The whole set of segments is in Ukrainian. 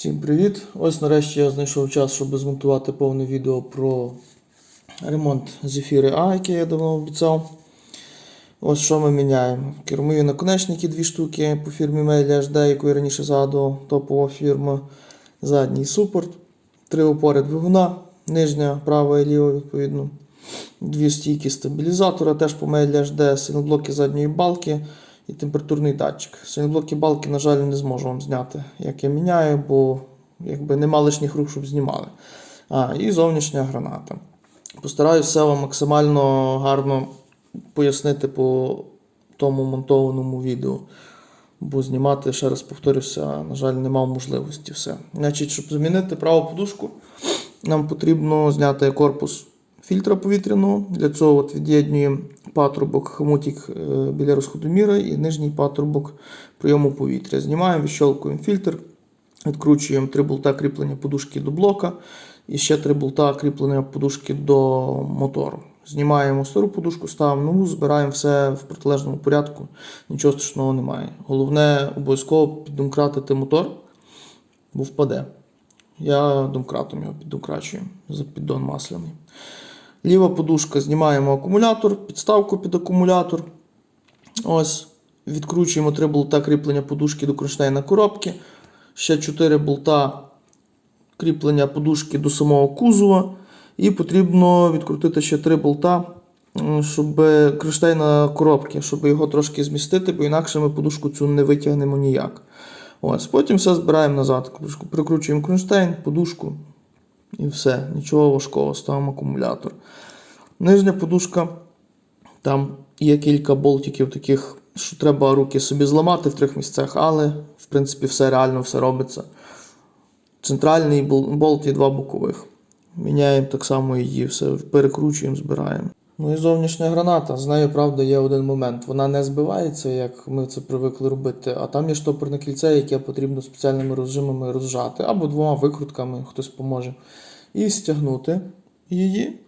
Всім привіт! Ось нарешті я знайшов час, щоб змонтувати повне відео про ремонт Зефіри А, який я давно обіцяв. Ось що ми міняємо. Кермові наконечники дві штуки по фірмі Meili HD, яку я раніше згадував, топова фірма. Задній супорт, три опори двигуна, нижня, права і ліва, відповідно. Дві стійки стабілізатора, теж по Meili HD, сильноблоки задньої балки і температурний датчик. Сильноблоки балки, на жаль, не зможу вам зняти, як я міняю, бо якби нема лишніх рук, щоб знімали. А, і зовнішня граната. Постараюся все вам максимально гарно пояснити по тому монтованому відео. Бо знімати, ще раз повторюся, на жаль, не мав можливості все. Значить, щоб замінити праву подушку, нам потрібно зняти корпус фільтра повітряного. Для цього от від'єднуємо патрубок хомутик е, біля розходоміра і нижній патрубок прийому повітря. Знімаємо, відщолкуємо фільтр, відкручуємо три болта кріплення подушки до блока і ще три болта кріплення подушки до мотору. Знімаємо стару подушку, ставимо нову, збираємо все в протилежному порядку, нічого страшного немає. Головне обов'язково піддомкратити мотор, бо впаде. Я домкратом його піддокрачую за піддон масляний. Ліва подушка знімаємо акумулятор, підставку під акумулятор. Ось. Відкручуємо 3 болта кріплення подушки до кронштейна коробки. Ще 4 болта кріплення подушки до самого кузова. І потрібно відкрутити ще 3 болта, щоб кронштейна коробки, щоб його трошки змістити, бо інакше ми подушку цю не витягнемо ніяк. Ось. Потім все збираємо назад. Прикручуємо кронштейн, подушку і все. Нічого важкого, ставимо акумулятор. Нижня подушка. Там є кілька болтиків таких, що треба руки собі зламати в трьох місцях, але в принципі все реально все робиться. Центральний болт і два бокових. Міняємо так само її, все перекручуємо, збираємо. Ну і зовнішня граната. З нею, правда, є один момент. Вона не збивається, як ми це привикли робити, а там є штопорне кільце, яке потрібно спеціальними розжимами розжати, або двома викрутками, хтось поможе. І стягнути її,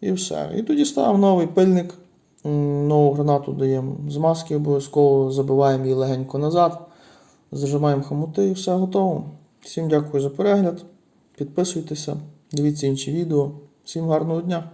і все. І тоді ставимо новий пильник, нову гранату даємо з маски, обов'язково забиваємо її легенько назад, зажимаємо хомути і все готово. Всім дякую за перегляд. Підписуйтеся, дивіться інші відео. Всім гарного дня!